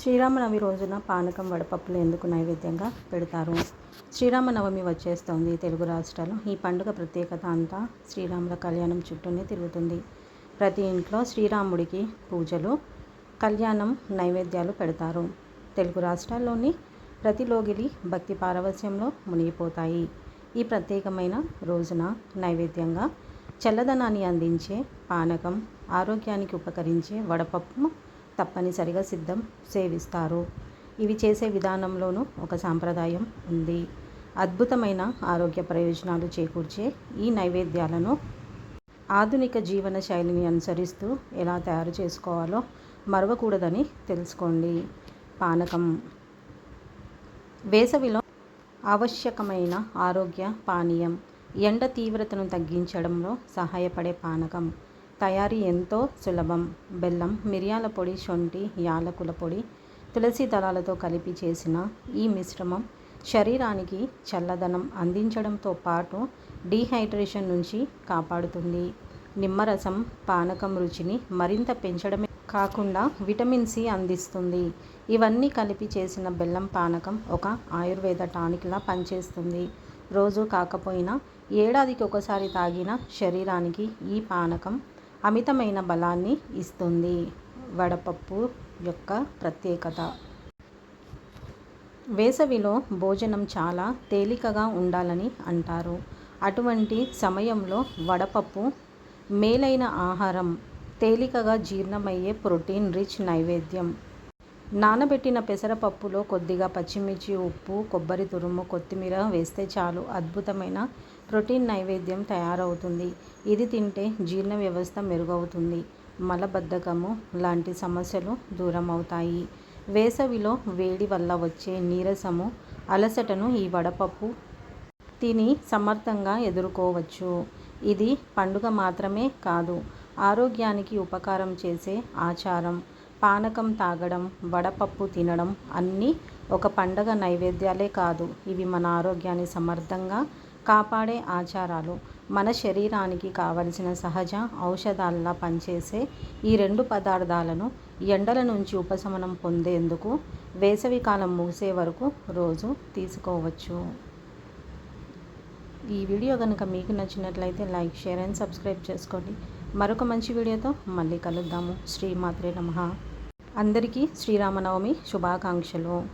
శ్రీరామనవమి రోజున పానకం వడపప్పులు ఎందుకు నైవేద్యంగా పెడతారు? శ్రీరామనవమి వచ్చేస్తోంది తెలుగు రాష్ట్రాలు. ఈ పండుగ ప్రత్యేకత అంతా శ్రీరాముల కళ్యాణం చుట్టూనే తిరుగుతుంది. ప్రతి ఇంట్లో శ్రీరాముడికి పూజలు కళ్యాణం నైవేద్యాలు పెడతారు. తెలుగు రాష్ట్రాల్లోని ప్రతి లోగిలి భక్తి పారవస్యంలో మునిగిపోతాయి. ఈ ప్రత్యేకమైన రోజున నైవేద్యంగా చల్లదనాన్ని అందించే పానకం ఆరోగ్యానికి ఉపకరించే వడపప్పు తప్పనిసరిగా సిద్ధం సేవిస్తారు. ఇవి చేసే విధానంలోనూ ఒక సాంప్రదాయం ఉంది. అద్భుతమైన ఆరోగ్య ప్రయోజనాలు చేకూర్చే ఈ నైవేద్యాలను ఆధునిక జీవన శైలిని అనుసరిస్తూ ఎలా తయారు చేసుకోవాలో మరవకూడదని తెలుసుకోండి. పానకం. వేసవిలో ఆవశ్యకమైన ఆరోగ్య పానీయం ఎండ తీవ్రతను తగ్గించడంలో సహాయపడే పానకం. తయారీ ఎంతో సులభం. బెల్లం మిరియాల పొడి శొంఠి యాలకుల పొడి తులసి దళాలతో కలిపి చేసిన ఈ మిశ్రమం శరీరానికి చల్లదనం అందించడంతో పాటు డీహైడ్రేషన్ నుంచి కాపాడుతుంది. నిమ్మరసం పానకం రుచిని మరింత పెంచడమే కాకుండా విటమిన్ సి అందిస్తుంది. ఇవన్నీ కలిపి చేసిన బెల్లం పానకం ఒక ఆయుర్వేద టానిక్లా పనిచేస్తుంది. రోజు కాకపోయినా ఏడాదికి ఒకసారి తాగిన శరీరానికి ఈ పానకం అమితమైన బలాన్ని ఇస్తుంది. వడపప్పు యొక్క ప్రత్యేకత. వేసవిలో భోజనం చాలా తేలికగా ఉండాలని అంటారు. అటువంటి సమయంలో వడపప్పు మేలైన ఆహారం తేలికగా జీర్ణమయ్యే ప్రోటీన్ రిచ్ నైవేద్యం. నానబెట్టిన పెసరపప్పులో కొద్దిగా పచ్చిమిర్చి ఉప్పు కొబ్బరి తురుము కొత్తిమీర వేస్తే చాలు. అద్భుతమైన ప్రోటీన్ నైవేద్యం తయారవుతుంది. ఇది తింటే జీర్ణ వ్యవస్థ మెరుగవుతుంది. మలబద్ధకము లాంటి సమస్యలు దూరం అవుతాయి వేసవిలో వేడి వల్ల వచ్చే నీరసము అలసటను ఈ వడపప్పు తిని సమర్థంగా ఎదుర్కోవచ్చు. ఇది పండుగ మాత్రమే కాదు ఆరోగ్యానికి ఉపకారం చేసే ఆచారం. పానకం తాగడం వడపప్పు తినడం అన్నీ ఒక పండగ నైవేద్యాలే కాదు. ఇవి మన ఆరోగ్యాన్ని సమర్థంగా కాపాడే ఆచారాలు. మన శరీరానికి కావలసిన సహజ ఔషధాలలా పనిచేసే ఈ రెండు పదార్థాలను ఎండల నుంచి ఉపశమనం పొందేందుకు వేసవికాలం ముగిసే వరకు రోజు తీసుకోవచ్చు. ఈ వీడియో కనుక మీకు నచ్చినట్లయితే లైక్ షేర్ అండ్ సబ్స్క్రైబ్ చేసుకోండి. మరొక మంచి వీడియోతో మళ్ళీ కలుద్దాము. శ్రీమాత్రే నమ. అందరికీ శ్రీరామనవమి శుభాకాంక్షలు.